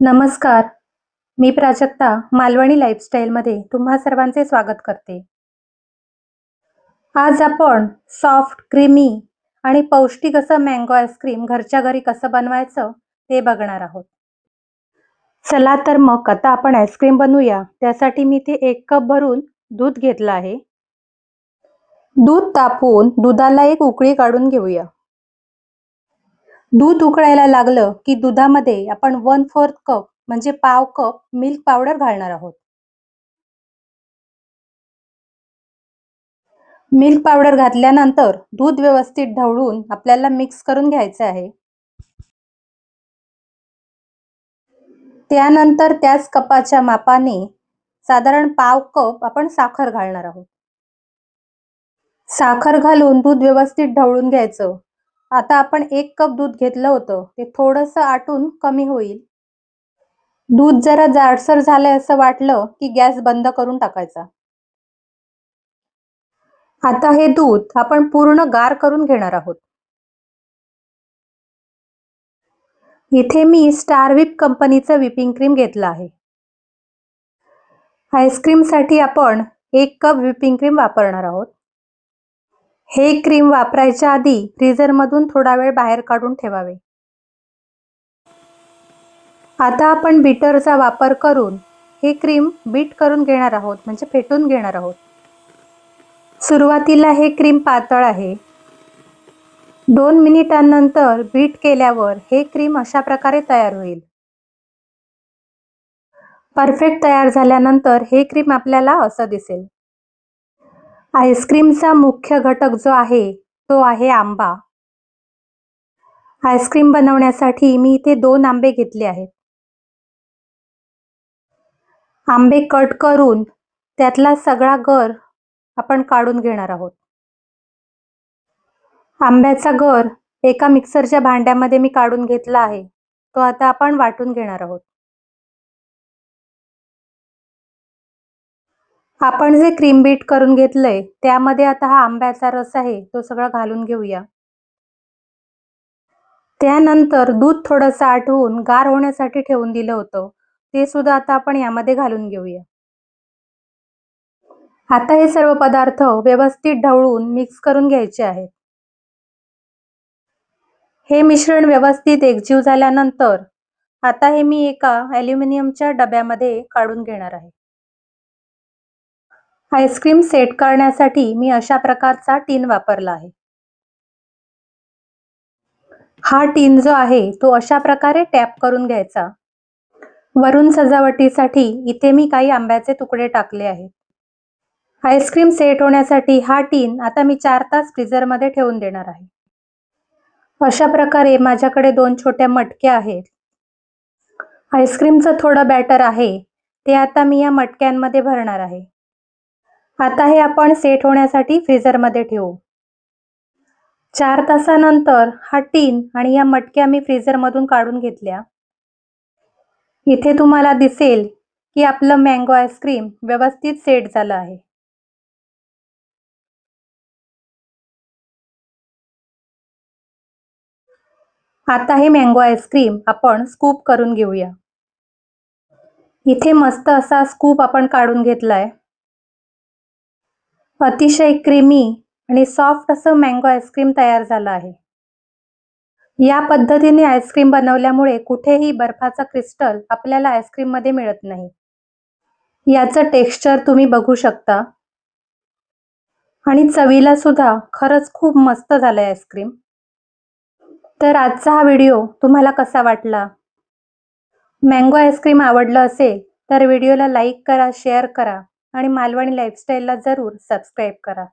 नमस्कार. मी प्राजक्ता मालवणी लाईफस्टाईलमध्ये तुम्हा सर्वांचे स्वागत करते. आज आपण सॉफ्ट क्रीमी आणि पौष्टिक असं मँगो आईस्क्रीम घरच्या घरी कसं बनवायचं ते बघणार आहोत. चला तर मग आता आपण आईस्क्रीम बनवूया. त्यासाठी मी ते एक कप भरून दूध घेतलं आहे. दूध तापवून दुधाला एक उकळी काढून घेऊया. दूध उकळायला लागलं की दुधामध्ये आपण वन फोर्थ कप म्हणजे पाव कप मिल्क पावडर घालणार आहोत. मिल्क पावडर घातल्यानंतर दूध व्यवस्थित ढवळून आपल्याला मिक्स करून घ्यायचं आहे. त्यानंतर त्याच कपाच्या मापाने साधारण पाव कप आपण साखर घालणार आहोत. साखर घालून दूध व्यवस्थित ढवळून घ्यायचं. आता आपण एक कप दूध घेतलं होतं. ते थोडंसं आटून कमी होईल. दूध जरा जाडसर झालंय असं वाटलं की गॅस बंद करून टाकायचा. आता हे दूध आपण पूर्ण गार करून घेणार आहोत. इथे मी स्टार विप कंपनीचं विपिंग क्रीम घेतलं आहे. आईस्क्रीमसाठी आपण एक कप विपिंग क्रीम वापरणार आहोत. हे क्रीम वापरायच्या आधी फ्रीझरमधून थोडा वेळ बाहेर काढून ठेवावे. आता आपण बीटरचा वापर करून हे क्रीम बीट करून घेणार आहोत म्हणजे फेटून घेणार आहोत. सुरुवातीला हे क्रीम पातळ आहे. दोन मिनिटांनंतर बीट केल्यावर हे क्रीम अशा प्रकारे तयार होईल. परफेक्ट तयार झाल्यानंतर हे क्रीम आपल्याला असं दिसेल. आईस्क्रीमचा मुख्य घटक जो आहे तो आहे आंबा. आईस्क्रीम बनवण्यासाठी मी इथे दोन आंबे घेतले आहेत. आंबे कट करून त्यातला सगळा गर आपण काढून घेणार आहोत. आंब्याचा गर एका मिक्सरच्या भांड्यामध्ये मी काढून घेतला आहे. तो आता आपण वाटून घेणार आहोत. आपण जे क्रीम बीट करून घेतलंय त्यामध्ये आता हा आंब्याचा रस आहे तो सगळा घालून घेऊया. त्यानंतर दूध थोडंसं आठवून गार होण्यासाठी ठेवून दिलं होतं. ते सुद्धा आता आपण यामध्ये घालून घेऊया. आता हे सर्व पदार्थ व्यवस्थित ढवळून मिक्स करून घ्यायचे आहेत. हे मिश्रण व्यवस्थित एकजीव झाल्यानंतर आता हे मी एका ॲल्युमिनियमच्या डब्यामध्ये काढून घेणार आहे. आईस्क्रीम सेट करण्यासाठी मी अशा प्रकारचा टीन वापरला आहे. हा टीन जो आहे तो अशा प्रकारे टॅप करून घ्यायचा. वरून सजावटीसाठी इथे मी काही आंब्याचे तुकडे टाकले आहेत. आईस्क्रीम सेट होण्यासाठी हा टीन आता मी चार तास फ्रीझरमध्ये ठेवून देणार आहे. अशा प्रकारे माझ्याकडे दोन छोट्या मटक्या आहेत. आईस्क्रीमचं थोडं बॅटर आहे ते आता मी या मटक्यांमध्ये भरणार आहे. आता हे आपण सेट होण्यासाठी फ्रीझरमध्ये ठेवू. चार तासानंतर हा टीन आणि या मटक्या मी फ्रीझरमधून काढून घेतल्या. इथे तुम्हाला दिसेल की आपलं मँगो आईस्क्रीम व्यवस्थित सेट झालं आहे. आता हे मँगो आईस्क्रीम आपण स्कूप करून घेऊया. इथे मस्त असा स्कूप आपण काढून घेतलाय. अतिशय क्रीमी आणि सॉफ्ट असं मँगो आईस्क्रीम तयार झालं आहे. या पद्धतीने आईस्क्रीम बनवल्यामुळे कुठेही बर्फाचा क्रिस्टल आपल्याला आईस्क्रीममध्ये मिळत नाही. याचं टेक्स्चर तुम्ही बघू शकता. आणि चवीला सुद्धा खरंच खूप मस्त झालंय आईस्क्रीम तर आजचा हा व्हिडिओ तुम्हाला कसा वाटला? मँगो आईस्क्रीम आवडलं असेल तर व्हिडिओला लाईक करा शेअर करा. आणि मालवणी लाईफस्टाईलला जरूर सबस्क्राईब करा.